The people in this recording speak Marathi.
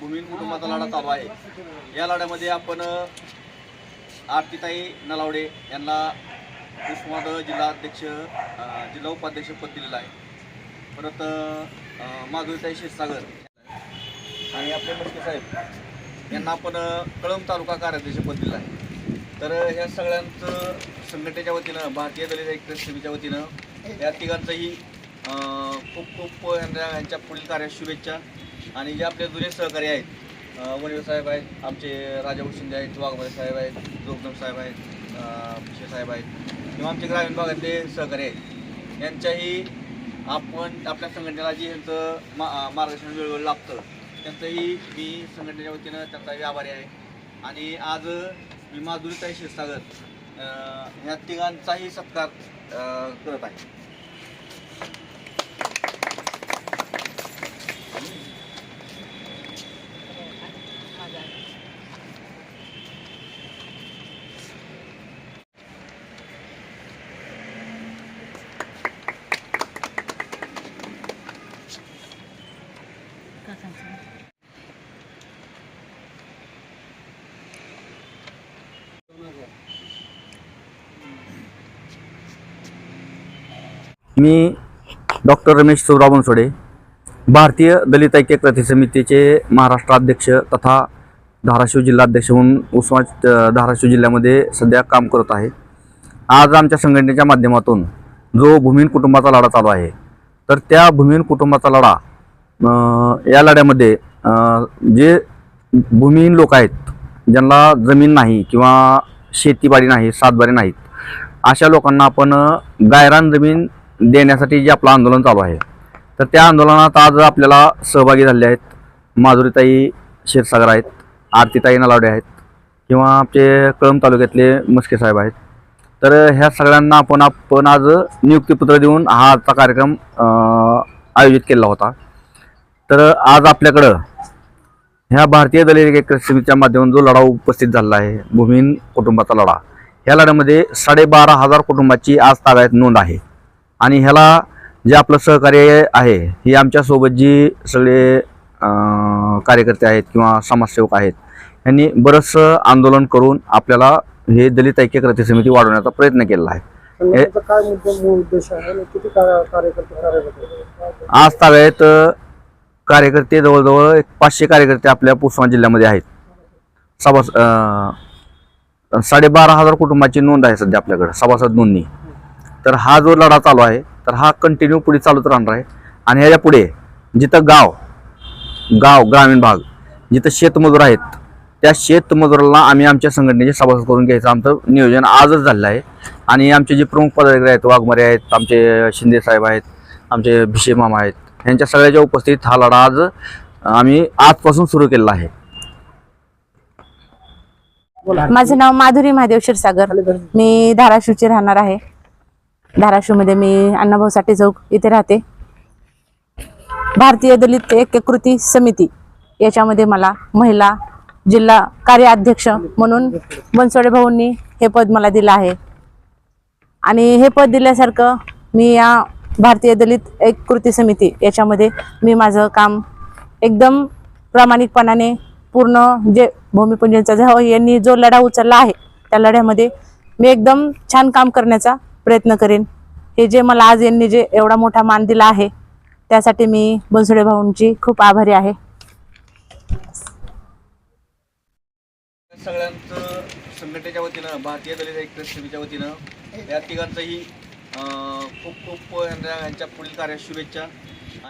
भूमिहीन कुटुंबाचा लढा चालू आहे. या लढ्यामध्ये आपण आरतीताई नलावडे यांना उस्मानाबाद जिल्हाध्यक्ष जिल्हा उपाध्यक्ष पद दिलेलं आहे. परत माधुरीताई क्षीरसागर आणि आपले मस्के साहेब यांना आपण कळंब तालुका कार्याध्यक्ष पद दिलं आहे. तर ह्या सगळ्यांचं संघटनेच्या वतीनं भारतीय दलित ऐक्य समितीच्या वतीनं या तिघांचंही खूप खूप यांच्या यांच्या पुढील कार्यात शुभेच्छा. आणि जे आपले जुने सहकारी आहेत अ, साहेब आहेत आमचे राजाभाऊ शिंदे आहेत वाघमारे साहेब आहेत जोगदम साहेब आहेत पिशे साहेब आहेत किंवा आमचे ग्रामीण भागातले सहकारी आहेत. यांच्याही आपण आपल्या संघटनेला जे यांचं मा मार्गदर्शन वेळोवेळी लाभतं त्यांचंही मी संघटनेच्या वतीनं त्यांचाही आभारी आहे. आणि आज मी माधुरीताई क्षीरसागर ह्या तिघांचाही सत्कार करत आहे. मी डॉक्टर रमेश शिवराव बनसोडे भारतीय दलित ऐक्य कृती समितीचे महाराष्ट्र अध्यक्ष तथा धाराशिव जिल्हाध्यक्ष म्हणून उस्मात धाराशिव जिल्ह्यामध्ये सध्या काम करत आहे. आज आमच्या संघटनेच्या माध्यमातून जो भूमीन कुटुंबाचा लढा चालू आहे तर त्या भूमीन कुटुंबाचा लढा या लढ्यामध्ये जे भूमिहीन लोक आहेत ज्यांना जमीन नाही किंवा शेतीबाडी नाही सातबारी नाहीत अशा लोकांना आपण गायरान जमीन देण्यासाठी जे आपलं आंदोलन चालू आहे तर त्या आंदोलनात आज आपल्याला सहभागी झाले आहेत माधुरीताई क्षीरसागर आहेत आरतीताई नलावडे आहेत किंवा आमचे कळंब तालुक्यातले मस्के साहेब आहेत. तर ह्या सगळ्यांना आपण आपण आज नियुक्तीपत्र देऊन हा आजचा कार्यक्रम आयोजित केला होता. तर आज आपल्याकडं ह्या भारतीय दलित समितीच्या माध्यमातून जो लढा उपस्थित झाला आहे भूमीन कुटुंबाचा लढा ह्या लढ्यामध्ये साडेबारा हजार कुटुंबाची आज ताब्यात नोंद आहे आणि ह्याला जे आपलं सहकार्य आहे ही आमच्यासोबत जी सगळे कार्यकर्ते आहेत किंवा समाजसेवक आहेत यांनी बरंचसं आंदोलन करून आपल्याला हे दलित ऐक्य कृती समिती वाढवण्याचा प्रयत्न केलेला आहे? आज ताब्यात कार्यकर्ते जवळजवळ एक पाचशे कार्यकर्ते आपल्या उस्मान जिल्ह्यामध्ये आहेत. सभास साडेबारा हजार कुटुंबाची नोंद आहे सध्या आपल्याकडं सभासद नोंदणी. तर हा जो लढा चालू आहे तर हा कंटिन्यू पुढे चालूच राहणार आहे. आणि ह्याच्या पुढे जिथं गाव गाव ग्रामीण भाग जिथं शेतमजूर आहेत त्या शेतमजुराला आम्ही आमच्या संघटनेचे सभासद करून घ्यायचं. आमचं नियोजन आजच झालेलं आहे. आणि आमचे जे प्रमुख पदाधिकारी आहेत वाघमारे आहेत आमचे शिंदे साहेब आहेत आमचे भिशे मामा आहेत यांच्या सगळ्याच्या उपस्थितीत हा लढा आज आम्ही आजपासून सुरू केलेला आहे. माझं नाव माधुरी महादेव क्षीरसागर. मी धाराशिवची राहणार आहे. धाराशिवमध्ये मी अण्णाभाऊ साठे चौक इथे राहते. भारतीय दलित ऐक्य कृती समिती याच्यामध्ये मला महिला जिल्हा कार्य अध्यक्ष म्हणून बनसोडे भाऊंनी हे पद मला दिलं आहे. आणि हे पद दिल्यासारखं मी या भारतीय दलित एक कृती समिती. याच्यामध्ये मी माझं काम एकदम प्रामाणिकपणाने पूर्ण जे भूमिपूजनचा जो यांनी जो लढा उचलला आहे त्या लढ्यामध्ये मी एकदम छान काम करण्याचा प्रयत्न करेन. हे जे मला आज यांनी जे एवढा मोठा मान दिला आहे त्यासाठी मी बनसुडे भाऊंची खूप आभारी आहे. सगळ्यांचं संघटनेच्या वतीनं भारतीय दलित एक समितीच्या वतीनं या तिघांचंही खूप खूप यांच्या पुढील कार्यात शुभेच्छा.